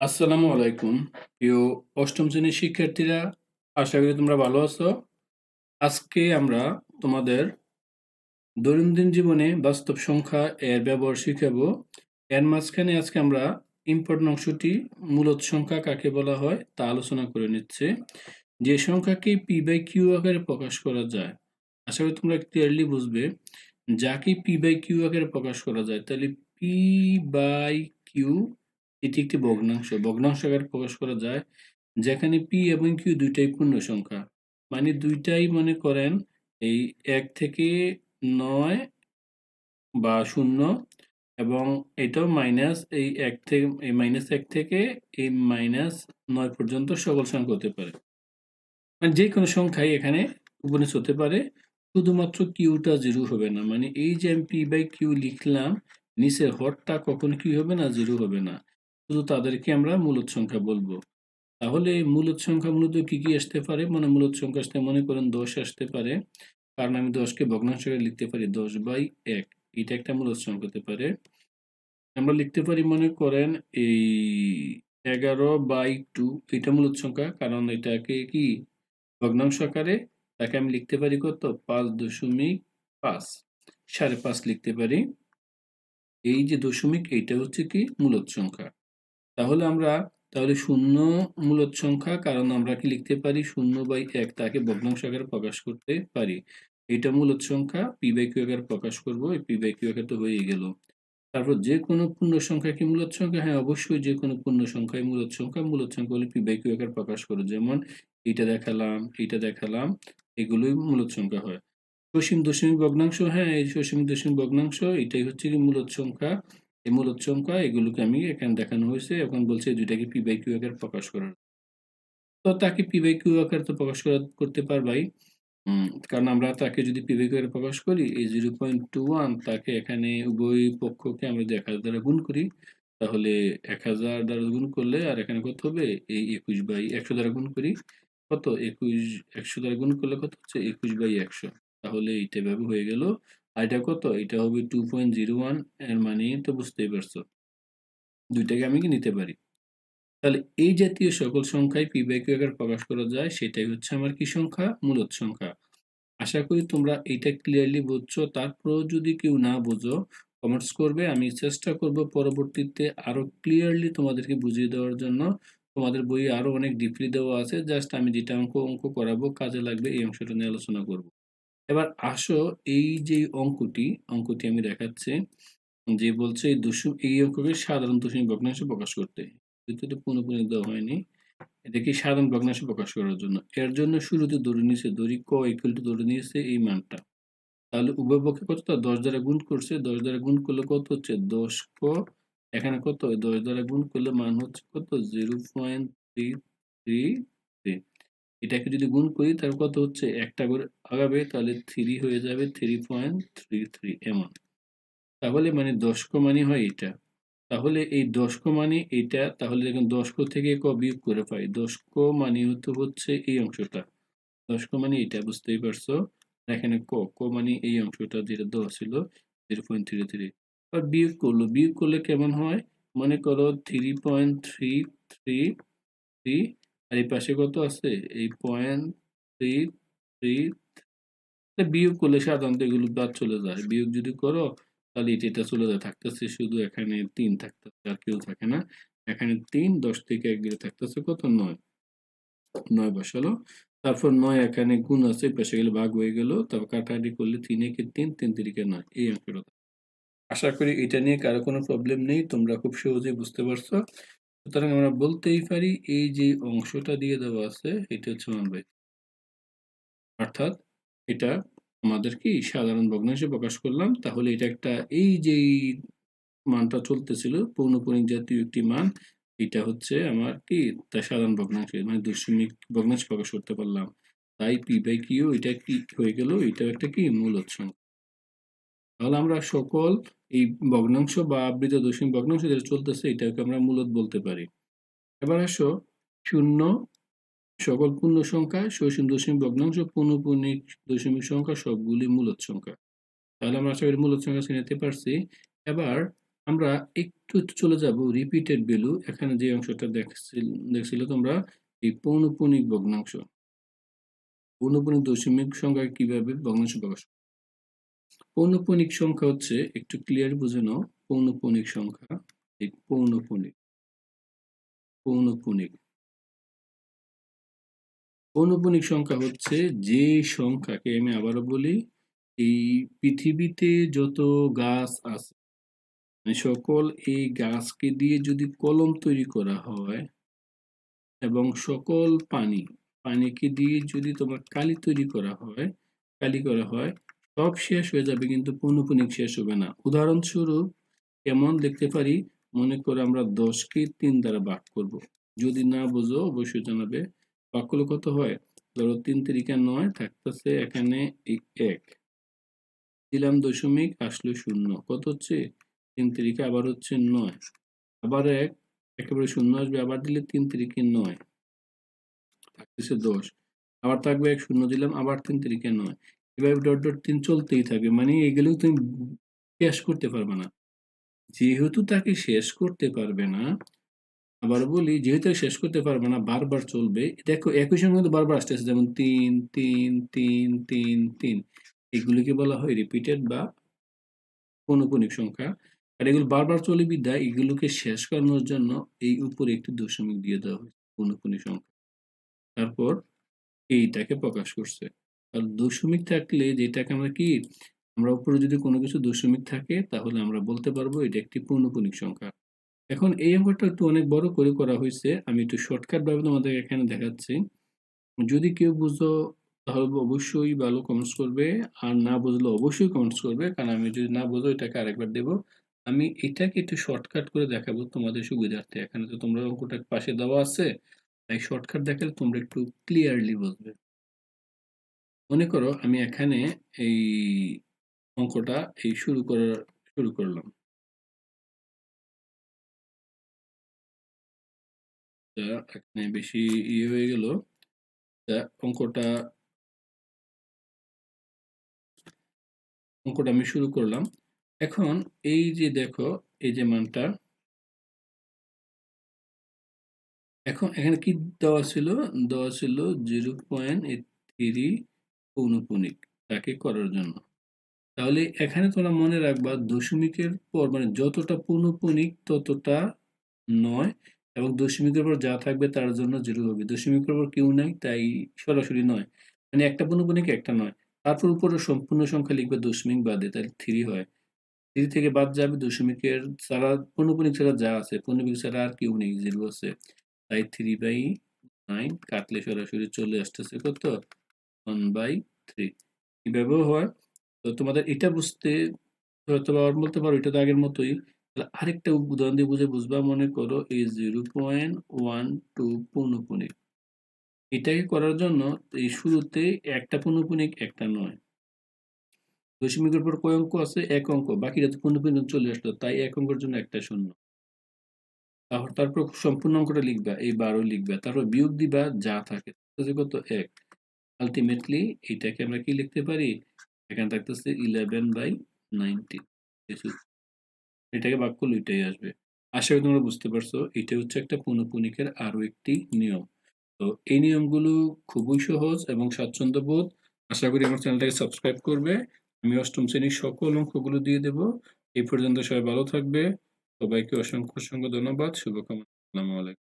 আসসালামু আলাইকুম। প্রিয় অষ্টম শ্রেণির শিক্ষার্থীরা, আশা করি তোমরা ভালো আছো। আজকে আমরা তোমাদের দৈনন্দিন জীবনে বাস্তব সংখ্যা এর ব্যবহার শিখাবো। এর মাঝখানে আজকে আমরা ইম্পর্টেন্ট অংশটি মূলত সংখ্যা কাকে বলা হয় তা আলোচনা করে নিচ্ছে। যে সংখ্যাকে পি বাই কিউ আকারে প্রকাশ করা যায়, আশা করি তোমরা ক্লিয়ারলি বুঝবে। যাকে পি বাই কিউ আকারে প্রকাশ করা যায়, তাহলে পি বাই কিউ এটি একটি ভগ্নাংশ। ভগ্নাংশ আকারে প্রকাশ করা যায় যেখানে পি এবং কিউ দুইটাই পূর্ণ সংখ্যা। মানে দুইটাই মনে করেন এই এক থেকে নয় বা শূন্য এবং এটাও মাইনাস এই এক থেকে এই মাইনাস এক থেকে এই মাইনাস নয় পর্যন্ত সকল সংখ্যা হতে পারে। মানে যে কোনো সংখ্যাই এখানে উপনিষ হতে পারে। শুধুমাত্র কিউটা জিরো হবে না। মানে এই যে আমি পি বাই কিউ লিখলাম, নিচের হরটা কখন কি হবে না জিরো হবে না। শুধু তাদেরকে আমরা মূলত সংখ্যা বলব। তাহলে মূলত সংখ্যা মূলত কি কি আসতে পারে? মানে মূলত সংখ্যা আসতে মনে করেন দশ আসতে পারে। কারণ আমি দশকে ভগ্নাংশ লিখতে পারি দশ বাই এক। এটা একটা মূলত সংখ্যা হতে পারে। আমরা লিখতে পারি মনে করেন এই এগারো বাই টু। এটা মূলত সংখ্যা। কারণ এটাকে কি? ভগ্নাংশ আকারে। তাকে আমি লিখতে পারি কত? পাঁচ দশমিক পাঁচ। সাড়ে পাঁচ লিখতে পারি। এই যে দশমিক এইটা হচ্ছে কি? মূলত সংখ্যা। তাহলে আমরা, তাহলে শূন্য মূলত সংখ্যা, কারণ আমরা কি লিখতে পারি? শূন্য বাই এক তাকে ভগ্নাংশ আকারে প্রকাশ করতে পারি। এটা মূলত সংখ্যা, পি বাই কিউ আকারে প্রকাশ করব, এই পি বাই কিউ আকারে তো হয়ে গেল। তারপর যে কোনো পূর্ণ সংখ্যা কি মূলত সংখ্যা? হ্যাঁ অবশ্যই যে কোনো পূর্ণ সংখ্যায় মূলত সংখ্যা। মূলত সংখ্যা হলে পি বাই কিউ আকারে প্রকাশ করো। যেমন এটা দেখালাম এটা দেখালাম, এগুলোই মূলত সংখ্যা হয়। সসীম দশমিক ভগ্নাংশ হ্যাঁ এই সসীম দশমিক ভগ্নাংশ, এটাই হচ্ছে কি মূলত সংখ্যা। এই মূলত সংখ্যা এগুলোকে আমি এখানে দেখানো হয়েছে। এখন বলছে দুইটাকে পি বাই কিউ আকারে প্রকাশ করার তো তাকে পি বাই কিউ আকারে তো প্রকাশ করা করতে পারবাই। কারণ আমরা তাকে যদি পি বাই কিউ আকারে প্রকাশ করি, এই জিরো পয়েন্ট টু ওয়ান তাকে এখানে উভয় পক্ষকে আমরা যদি এক হাজার দ্বারা গুণ করি, তাহলে এক হাজার দ্বারা গুণ করলে আর এখানে কত হবে? এই একুশ বাই একশো দ্বারা গুণ করি। কত? একুশ, একশো দ্বারা গুণ করলে কত হচ্ছে? একুশ বাই একশো। তাহলে এইটা এভাবে হয়ে গেল এটা কত? এটা হবে টু পয়েন্ট জিরো ওয়ানের মানে তো বুঝতেই পারছ। দুইটাকে আমি কি নিতে পারি? তাহলে এই জাতীয় সকল সংখ্যায় পি বাই কিউ আকারে প্রকাশ করা যায়, সেটাই হচ্ছে আমার কি সংখ্যা? মূলত সংখ্যা। আশা করি তোমরা এটা ক্লিয়ারলি বুঝছ। তারপরেও যদি কেউ না বোঝো কমেন্টস করবে, আমি চেষ্টা করব পরবর্তীতে আরও ক্লিয়ারলি তোমাদেরকে বুঝিয়ে দেওয়ার জন্য। তোমাদের বইয়ে আরও অনেক ডিপলি দেওয়া আছে জাস্ট আমি যেটা অঙ্ক অঙ্ক করাবো, কাজে লাগবে এই অংশটা নিয়ে আলোচনা করব। এবার আসো এই যে অঙ্কটি অঙ্কটি আমি দেখাচ্ছি, যে বলছে এই দশম এই অঙ্ককে সাধারণ দশমিক ভগ্নাংশে প্রকাশ করতে। কিন্তু পুনঃপুনি দেওয়া হয়নি। এটাকে সাধারণ ভগ্নাংশে প্রকাশ করার জন্য। এর জন্য শুরুতে ধরে নিয়েছে দড়ি ক ইকুয়াল টু ধরে নিয়েছে এই মানটা। তাহলে উভয় পক্ষে কত? তা দশ দ্বারা গুণ করছে, দশ দ্বারা গুণ করলে কত হচ্ছে? দশ ক। এখানে কত? দশ দ্বারা গুণ করলে মান হচ্ছে কত? Zero point three three three এটাকে যদি গুণ করি, তাহলে কত হচ্ছে? একটা করে আগাবে, তাহলে থ্রি হয়ে যাবে থ্রি পয়েন্ট থ্রি থ্রি এমন তাহলে মানে দশক মানে হয় এটা। তাহলে এই দশক মানে এটা, তাহলে দেখুন দশক থেকে ক বিয়োগ করে পাই? দশক মানে হতে হচ্ছে এই অংশটা। দশক মানে এটা, বুঝতেই পারছ? এখানে ক ক মানে এই অংশটা যেটা দেওয়া ছিল জিরো পয়েন্ট থ্রি থ্রি আর বিয়োগ করল, বিয়োগ করলে কেমন হয়? মনে করো three point three three three আর এই পাশে কত আছে? এই পয়েন্ট থ্রি থ্রি বিয়োগ করলে সাধারণত এগুলো বাদ চলে যায়। বিয়োগ যদি করো, তাহলে এটা চলে যায়। থাকতেছে শুধু এখানে তিন থাকতেছে, আর কেউ থাকে না। এখানে তিন, দশ থেকে এক গেলে থাকতেছে কত? নয়। নয় বসালো। তারপর নয় এখানে গুণ আছে পাশে গেলে ভাগ হয়ে গেল। তারপর কাটাকাটি করলে তিন একে তিন তিন তিরিকে নয়। এই অঙ্কটা আশা করি এটা নিয়ে কারও কোনো প্রবলেম নেই। তোমরা খুব সহজেই বুঝতে পারছ। সুতরাং আমরা বলতেই পারি এই যে অংশটা দিয়ে দেওয়া আছে, এটা হচ্ছে ওয়ান বাই অর্থাৎ এটা আমাদের কি সাধারণ ভগ্নাংশে প্রকাশ করলাম। তাহলে এটা একটা এই যে মানটা চলতেছিল পৌনপণিক জাতীয় একটি মান, এটা হচ্ছে আমার কি? তা সাধারণ ভগ্নাংশ মানে দশমিক ভগ্নাংশ প্রকাশ করতে পারলাম। তাই পি বাই কিউ এটা কি হয়ে গেল? এটাও একটা কি? মূলত সংখ্যা তাহলে আমরা সকল এই ভগ্নাংশ বা আবৃত দশমিক ভগ্নাংশ যেটা চলতেছে, এটাকে আমরা মূলত বলতে পারি। এবার আসো, শূন্য, সকল পূর্ণ সংখ্যা, সসীম দশমিক ভগ্নাংশ পূর্ণপূর্ণিক দশমিক সংখ্যা, সবগুলি মূলত সংখ্যা। তাহলে আমরা আশা করি মূলত সংখ্যা চিনাতে পারছি। এবার আমরা একটু চলে যাব রিপিটেড ভ্যালু এখানে যে অংশটা দেখছিল দেখছিল তোমরা? এই পৌনপুনিক ভগ্নাংশ। পৌনপুনিক দশমিক সংখ্যা কীভাবে ভগ্নাংশ প্রকাশ পৌনপুনিক সংখ্যা হচ্ছে, একটু ক্লিয়ার বুঝে নাও, পৌনপুনিক সংখ্যা, এই পৌনপুনিক। পৌনপুনিক সংখ্যা হচ্ছে যে সংখ্যাকে আমি আবারও বলি, এই পৃথিবীতে যত গাছ আছে মানে সকল এই গাছকে দিয়ে যদি কলম তৈরি করা হয় এবং সকল পানি, পানিকে দিয়ে যদি তোমার কালি তৈরি করা হয়, কালি করা হয় সব শেষ হয়ে যাবে কিন্তু পৌনপুনিক শেষ হবে না। উদাহরণস্বরূপ, কেমন দেখতে পারি? মনে করে আমরা দশকে তিন দ্বারা ভাগ করব। যদি না বোঝো, অবশ্যই জানাবে। করলে কত হয়? ধরো তিন তিরিকা নয় থাকতেছে এখানে এক। দিলাম দশমিক, আসলো শূন্য। কত হচ্ছে? তিন তিরিকা আবার হচ্ছে নয়। আবার এক, একেবারে শূন্য আসবে, আবার দিলে তিন তিরিকে নয়। থাকতেছে দশ। আবার থাকবে এক, শূন্য দিলাম, আবার তিন তিরিকে নয়। এভাবে ডট ডট তিন চলতেই থাকবে মানে এগুলো তুমি শেষ করতে পারবে না। যেহেতু তাকে শেষ করতে পারবে না, আবার বলি যেহেতু শেষ করতে পারবে না, বারবার চলবে। দেখো একই সঙ্গে কিন্তু বারবার আসতেছে যেমন তিন তিন তিন তিন তিন, এগুলিকে বলা হয় রিপিটেড বা পৌনপুনিক সংখ্যা। আর এগুলো বারবার চলে বিদ্যায় এগুলোকে শেষ করানোর জন্য এই উপরে একটি দশমিক দিয়ে দেওয়া হয়েছে পৌনপুনিক সংখ্যা। তারপর এইটাকে প্রকাশ করছে। আর দশমিক থাকলে যেটাকে আমরা কি, আমরা উপরে যদি কোনো কিছু দশমিক থাকে, তাহলে আমরা বলতে পারব এটা একটি পৌনপুনিক সংখ্যা। এখন এই অঙ্কটা একটু অনেক বড় করে করা হয়েছে, আমি একটু শর্টকাট ভাবে তোমাদের এখানে দেখাচ্ছি। যদি কেউ বুঝো, তাহলে অবশ্যই ভালো কমেন্টস করবে, আর না বুঝলে অবশ্যই কমেন্টস করবে, কারণ আমি যদি না বুঝো, এটাকে আরেকবার দেব। আমি এটাকে একটু শর্টকাট করে দেখাবো তোমাদের সুবিধার্থে। এখানে তো তোমরা অঙ্কটা পাশে দেওয়া আছে, তাই শর্টকাট দেখালে তোমরা একটু ক্লিয়ারলি বুঝবে। মনে করো আমি এখানে এই অঙ্কটা এই শুরু করার শুরু করলাম। এখানে বেশি ইয়ে হয়ে গেল। অঙ্কটা অঙ্কটা আমি শুরু করলাম। এখন এই যে দেখো, এই যে মানটা, এখন এখানে কি দেওয়া ছিল? দেওয়া ছিল জিরো পয়েন্ট থ্রি পৌনপুনিক, তাকে করার জন্য। তাহলে এখানে তোমরা মনে রাখবা, দশমিকের পর মানে যতটা পৌনপুনিক ততটা নয় এবং দশমিকের পর যা থাকবে তার জন্য জিরো হবে। দশমিকের পর কেউ নাই, তাই সরাসরি নয়। মানে একটা পৌনপুনিক, একটা নয়। তারপর উপরে সম্পূর্ণ সংখ্যা লিখবে দশমিক বাদে, তাহলে থ্রি হয়। থ্রি থেকে বাদ যাবে দশমিকের ছাড়া, পৌনপুনিক ছাড়া যা আছে, পৌনপুনিক ছাড়া আর কেউ নেই জিরো আছে। তাই থ্রি বাই নাইন কাটলে সরাসরি চলে আসতেছে কত? ওয়ান বাই থ্রি এভাবেও হয়? তো তোমাদের এটা বুঝতে হয়তো আবার বলতে পারো এটা তো আগের মতোই। আরেকটা উদাহরণ দিয়ে বুঝে বুঝবা, মনে করো এই জিরো পয়েন্ট ওয়ান টু পৌনপুনিক। এটাকে করার জন্য এই শুরুতে একটা পৌনপুনিক, একটা নয়। দশমিকের পর কয় অঙ্ক আছে? এক অঙ্ক। বাকিটা তো পৌনপুনিক চলে আসলো, তাই এক অঙ্কের জন্য একটা শূন্য। তারপর সম্পূর্ণ অঙ্কটা লিখবা, এই বারো লিখবা, তারপর বিয়োগ দিবা, যা থাকে। কত? এক। আলটিমেটলি এইটাকে আমরা কি লিখতে পারি? এখানে থাকতেছে ইলেভেন বাই নাইনটিন এটাকে ভাগ করলে এটাই আসবে। আশা করি তোমরা বুঝতে পারছ, এটা হচ্ছে একটা পুনঃপুনিকের আরও একটি নিয়ম। তো এই নিয়মগুলো খুবই সহজ এবং স্বাচ্ছন্দ্যবোধ। আশা করি আমার চ্যানেলটাকে সাবস্ক্রাইব করবে। আমি অষ্টম শ্রেণির সকল অঙ্কগুলো দিয়ে দেব। এই পর্যন্ত সবাই ভালো থাকবে। সবাইকে অসংখ্য অসংখ্য ধন্যবাদ। শুভকামনা। আসসালামু আলাইকুম।